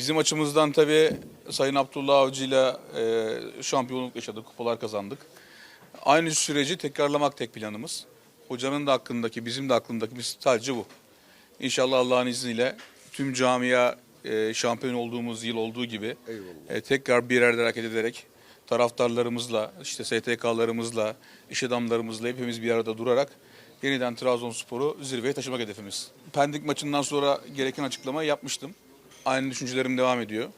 Bizim açımızdan tabii Sayın Abdullah Avcı ile e, şampiyonluk yaşadık, kupalar kazandık. Aynı süreci tekrarlamak tek planımız. Hocanın da hakkındaki, bizim de aklındaki biz sadece bu. İnşallah Allah'ın izniyle tüm camia e, şampiyon olduğumuz yıl olduğu gibi e, tekrar bir yerde hareket ederek taraftarlarımızla, işte STK'larımızla, iş adamlarımızla hepimiz bir arada durarak yeniden Trabzonspor'u zirveye taşımak hedefimiz. Pendik maçından sonra gereken açıklamayı yapmıştım. Aynı düşüncelerim devam ediyor.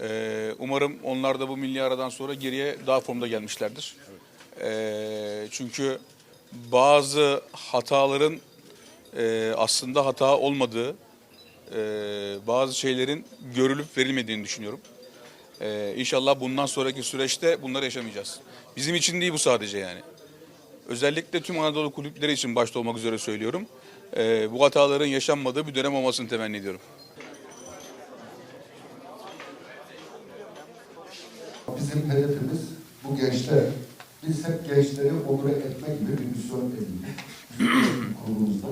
Ee, umarım onlar da bu milli aradan sonra geriye daha formda gelmişlerdir. Ee, çünkü bazı hataların e, aslında hata olmadığı, e, bazı şeylerin görülüp verilmediğini düşünüyorum. Ee, inşallah bundan sonraki süreçte bunları yaşamayacağız. Bizim için değil bu sadece yani. Özellikle tüm Anadolu kulüpleri için başta olmak üzere söylüyorum. Ee, bu hataların yaşanmadığı bir dönem olmasını temenni ediyorum. Bizim hedefimiz bu gençler. Biz hep gençleri onur etmek gibi bir misyon edindik. Kurulumuzda.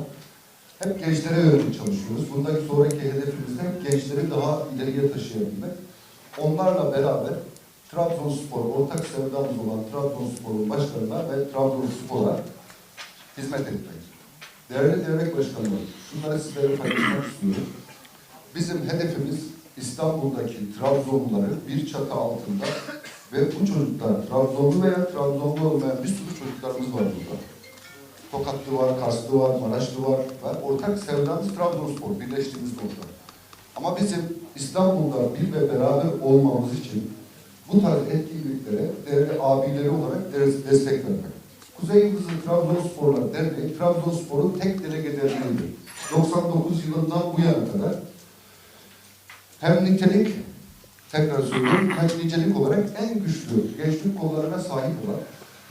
Hep gençlere yönelik çalışıyoruz. Bundan sonraki hedefimiz de gençleri daha ileriye taşıyabilmek. Onlarla beraber Trabzonspor, ortak sevdamız olan Trabzonspor'un başkanına ve Trabzonspor'a hizmet etmek. Değerli dernek başkanları, şunları sizlere paylaşmak istiyorum. Bizim hedefimiz İstanbul'daki Trabzonluları bir çatı altında ve bu çocuklar Trabzonlu veya Trabzonlu olmayan bir sürü çocuklarımız var burada. Tokatlı var, Karslı var, Maraşlı var. Ve ortak sevdamız Trabzonspor, birleştiğimiz nokta. Ama bizim İstanbul'da bir ve beraber olmamız için bu tarz etkinliklere değerli abileri olarak de- destek vermek. Kuzey Yıldızı Trabzonsporlar Derneği, Trabzonspor'un tek delege derneğidir. 99 yılından bu yana kadar hem nitelik, tekrar söylüyorum, hem nicelik olarak en güçlü gençlik kollarına sahip olan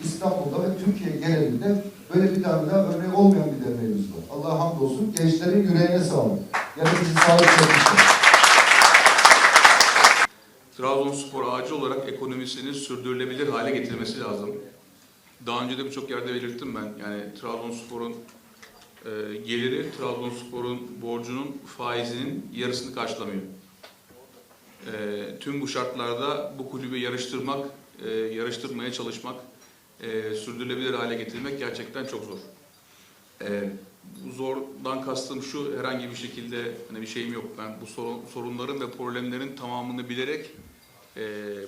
İstanbul'da ve Türkiye genelinde böyle bir tane daha örneği olmayan bir derneğimiz var. Allah'a hamdolsun gençlerin yüreğine sağlık. Yani bizi sağlık çalışıyor. Trabzonspor acil olarak ekonomisini sürdürülebilir hale getirmesi lazım. Daha önce de birçok yerde belirttim ben. Yani Trabzonspor'un e, geliri Trabzonspor'un borcunun faizinin yarısını karşılamıyor. E, tüm bu şartlarda bu kulübü yarıştırmak, e, yarıştırmaya çalışmak, e, sürdürülebilir hale getirmek gerçekten çok zor. E, bu zordan kastım şu herhangi bir şekilde hani bir şeyim yok. Ben bu sorun, sorunların ve problemlerin tamamını bilerek e,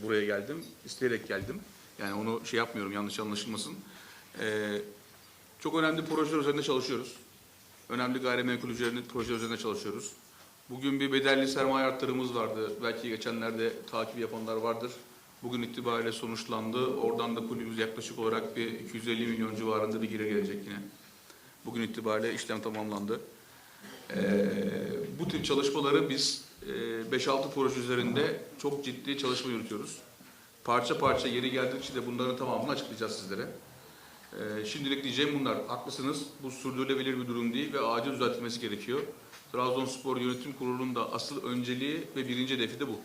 buraya geldim. isteyerek geldim. Yani onu şey yapmıyorum yanlış anlaşılmasın. E, çok önemli projeler üzerinde çalışıyoruz. Önemli gayrimenkul üzerinde proje üzerinde çalışıyoruz. Bugün bir bedelli sermaye arttırımımız vardı. Belki geçenlerde takip yapanlar vardır. Bugün itibariyle sonuçlandı. Oradan da kulübümüz yaklaşık olarak bir 250 milyon civarında bir geri gelecek yine. Bugün itibariyle işlem tamamlandı. Ee, bu tip çalışmaları biz e, 5-6 proje üzerinde çok ciddi çalışma yürütüyoruz. Parça parça yeri geldikçe de bunların tamamını açıklayacağız sizlere. Ee, şimdilik diyeceğim bunlar. Haklısınız. Bu sürdürülebilir bir durum değil ve acil düzeltilmesi gerekiyor. Trabzonspor Yönetim Kurulu'nun da asıl önceliği ve birinci hedefi de bu.